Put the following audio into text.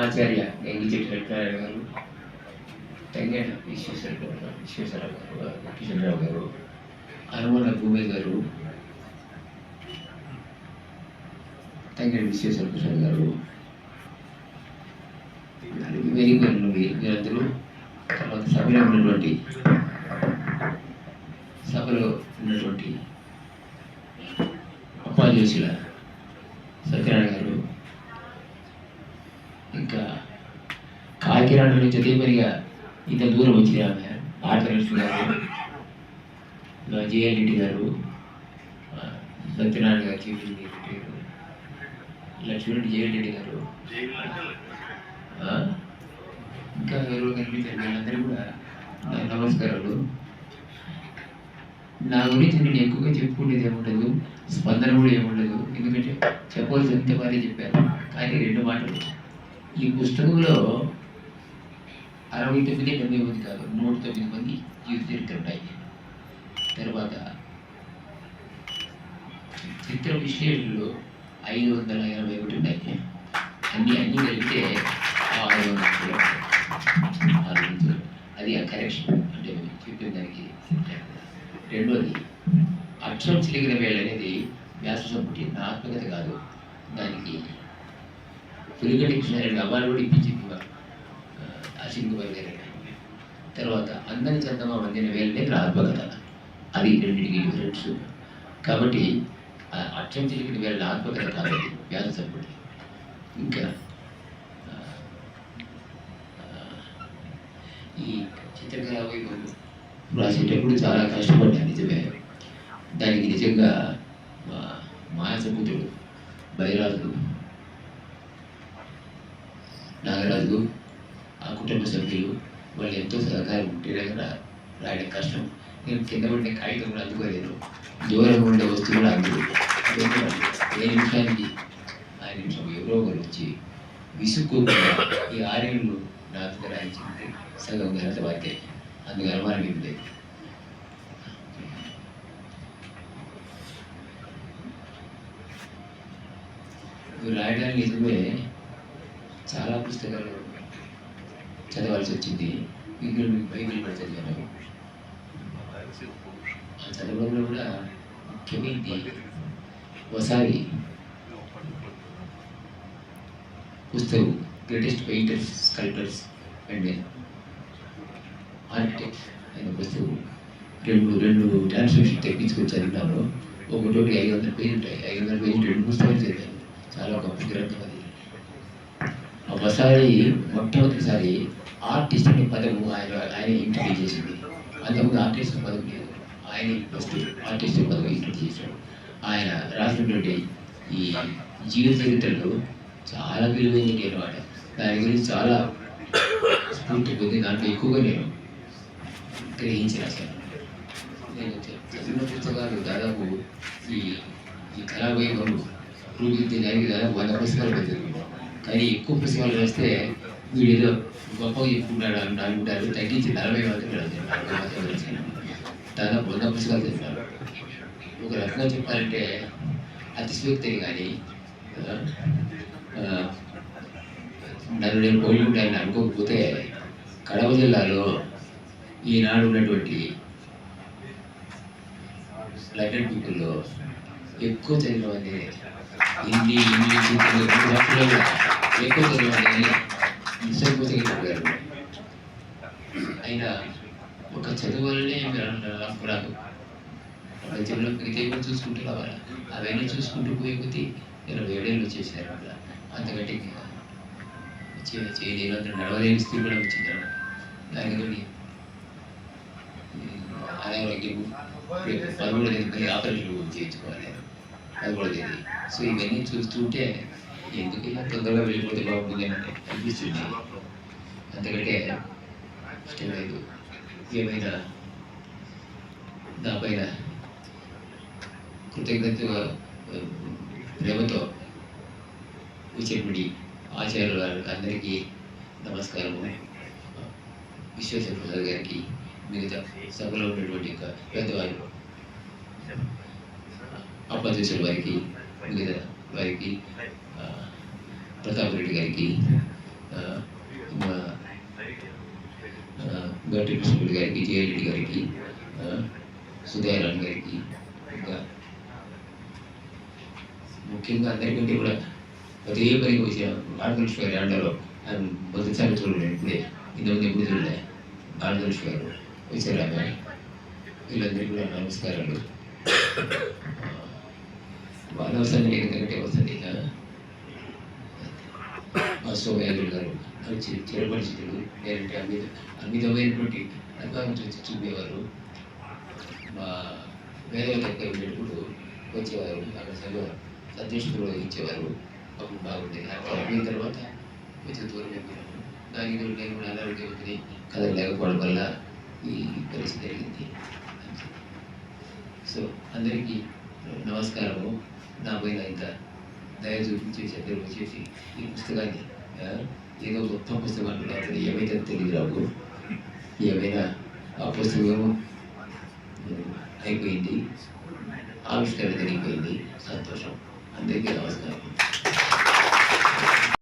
ఆచార్య గంగిచెట్టి వెంకటరాయ గారు. తెంగేట విశ్వేశ్వర విశ్వేశ్వరరావు గారు కిషన్రావు గారు అరమల భూమి గారు తెంగేట విశ్వేశ్వర కృష్ణ గారు వెరీ వెల్ వీరందరూ. తర్వాత సభలో ఉన్నటువంటి సభలో ఉన్నటువంటి అప్పాజోషుల సత్యనారాయణ గారు ఇంకా కాకినాడ నుంచి అదేపరిగా ఇంత దూరం వచ్చిన ఆమె ఆర్తలక్ష్మి గారు జేఎల్ రెడ్డి గారు ఆ, Satyanarayana garu chief engineer Lakshman JL Reddy garu ఇంకా ఎవరు కనిపించారు వీళ్ళందరూ కూడా నమస్కారాలు నా గురించి నేను ఎక్కువగా చెప్పుకునేది ఏముండదు స్పందన కూడా ఏముండదు ఎందుకంటే చెప్పవలసినంత వారే చెప్పారు కానీ రెండు మాటలు ఈ పుస్తకంలో అరవై తొమ్మిది డెబ్బై మంది కాదు నూట తొమ్మిది మంది జీవిత చరిత్ర ఉంటాయి తర్వాత చిత్ర విశ్లేషణలు ఐదు వందల ఎనభై ఒకటి ఉన్నాయి. అన్ని అన్ని కలిపితే ఆరు వందల ఆరు వందలు అది ఆ కరెక్షన్ అంటే చెప్పిన దానికి రెండోది అక్షరం చిలిగిన వేళ అనేది వ్యాస సంపుటి నా కాదు. దానికి పులిగడి కృష్ణారెడ్డి అవార్డు కూడా ఇప్పించింది అశ్విన్ కుమార్ తర్వాత అందని చందమా వందిన వేలనే నా ఆత్మకథ అది రెండింటికి డిఫరెన్స్ కాబట్టి అక్షం అక్షరం చిలిగిన వేళ నా ఆత్మకథ కాదు ఇంకా ఈ చిత్రకళ వైభవం రాసేటప్పుడు చాలా కష్టపడ్డాను నిజమే. దానికి నిజంగా మా మాయాసపుత్రుడు బైరాజు నాగరాజు కుటుంబ సభ్యులు వాళ్ళు ఎంతో సహకారం ఉంటే కదా రాయడం కష్టం. నేను కింద ఉండే కాగితం కూడా అందుకోలేదు. దూరంగా ఉండే వస్తువు కూడా అందుకు ఏ నిమిషానికి? ఆ నిమిషం ఎవరో ఒకరు వచ్చి విసుక్కోకుండా ఈ ఆరేళ్ళు దగ్గర రాయించింది సగం ఘనత వారికే. అందుకు అనుమానం ఏం లేదు. రాయడానికి నిజమే చాలా పుస్తకాలు చదవాల్సి వచ్చింది బైబిల్ బైబిల్ కూడా చదివాను ఆ చదవడంలో కూడా ముఖ్యమైనది ఒకసారి పుస్తకం greatest painters sculptors and architect అయిన పుస్తకం. రెండు రెండు ట్రాన్స్లేషన్ తెప్పించుకొని చదివినాను. ఒకటోటి ఐదు వందల పేజీలు ఉంటాయి. ఐదు వందల పేజీలు రెండు పుస్తకాలు చదివాను. చాలా గొప్ప గ్రంథం అది. ఒకసారి మొట్టమొదటిసారి ఆర్టిస్ట్ అనే పదము ఆయన ఆయన ఇంట్రడ్యూస్ చేసింది. అంతకుముందు ఆర్టిస్ట్ పదవి లేదు. ఆయన ఫస్ట్ ఆర్టిస్ట్ పదవి పదం ఇంట్రడ్యూస్ చేశాడు. ఆయన రాసినటువంటి ఈ జీవిత చరిత్రలో చాలా విలువైనది అనమాట దాని గురించి చాలా స్ఫూర్తి పొంది దాంట్లో ఎక్కువగా నేను గ్రహించి రాశాను నేను చదివిన పుస్తకాలు దాదాపు ఈ ఈ కళావైభవం రూపొందించడానికి దాదాపు వంద పుస్తకాలు పెద్దది కానీ ఎక్కువ పుస్తకాలు రాస్తే వీడు ఏదో గొప్పగా చెప్పుకుంటాడు అని అనుకుంటారు తగ్గించి నలభై మాత్రమే దాదాపు వంద పుస్తకాలు చెప్పారు ఒక రకంగా చెప్పాలంటే అతిశయోక్తి కానీ ఆ, ఆ, నన్ను నేను అనుకోకపోతే కడప జిల్లాలో ఈనాడు ఉన్నటువంటి లండన్ పీపుల్లో ఎక్కువ చదివిన వాడిని హిందీ ఇంగ్లీష్ తెలుగు ఎక్కువ చదివిన వాడిని అయినా ఒక చదువు వల్లనే మీరు అనుకున్నాను ప్రపంచంలో మిగతా కూడా చూసుకుంటూ రావాలి. అవన్నీ చూసుకుంటూ పోయే కొద్దీ ఇరవై ఏడేళ్ళు వచ్చేసారు అట్లా అంతకంటే ఇంకా చే- అంత నడవలేని స్థితి కూడా వచ్చింది అన్నమాట. దానికి తోడి అనారోగ్యము పదమూడు తేదీ ఆపరేషన్ చేయించుకోవాలి. పదమూడు తేదీ సో ఇవన్నీ చూస్తుంటే ఎందుకు ఇలా తొందరగా వెళ్ళిపోతే బాగుంటుంది అని అనిపిస్తుంది. అంతకంటే ఇష్టం లేదు. ఏమైనా నా కృతజ్ఞత కృతజ్ఞతగా ప్రేమతో వచ్చినటువంటి ఆచార్యుల వారికి అందరికీ నమస్కారము. విశ్వేశ్వర ప్రసాద్ గారికి మిగతా సభలో ఉన్నటువంటి యొక్క పెద్దవారు అప్పాదేశ్వర వారికి మిగతా వారికి ప్రతాప్ రెడ్డి గారికి గట్టి కృష్ణుడి గారికి జయరెడ్డి గారికి సుధారాణ్ గారికి ఇంకా ముఖ్యంగా అందరికంటే కూడా పదే పది వచ్చిన బాలకృష్ణ గారి ఆండలో ఆయన మొదటిసారి చూడలేదు ఇప్పుడే ఇంతమంది ఎప్పుడు చూడలే? బాలకృష్ణ గారు వచ్చారు ఆమె వీళ్ళందరికీ కూడా నమస్కారాలు. వాళ్ళ వస్తుంది ఎందుకంటే వస్తుంది ఆ? గారు వచ్చి చిరపరిచితులు లేదంటే అమిత అమితమైనటువంటి అభిమానం చూపేవారు. మా వేరే దగ్గర ఉండేటప్పుడు వచ్చేవారు అక్కడ సభ సంతోషంలో ఇచ్చేవారు అప్పుడు బాగుండేది అక్కడ అయిన తర్వాత కొంచెం దూరం అయిపోయినాము దాని తోడు నేను కూడా అనారోగ్యం ఉంది కథ లేకపోవడం వల్ల ఈ పరిస్థితి జరిగింది. సో అందరికీ నమస్కారము. నా పైన ఇంత దయ చూపించి చెప్పారు వచ్చేసి ఈ పుస్తకాన్ని ఏదో గొప్ప పుస్తకం అంటున్నారు అతను ఏమైతే తెలియదు రావు. ఏమైనా ఆ పుస్తకం అయిపోయింది. ఆవిష్కరణ జరిగిపోయింది. సంతోషం. అందరికీ నమస్కారం.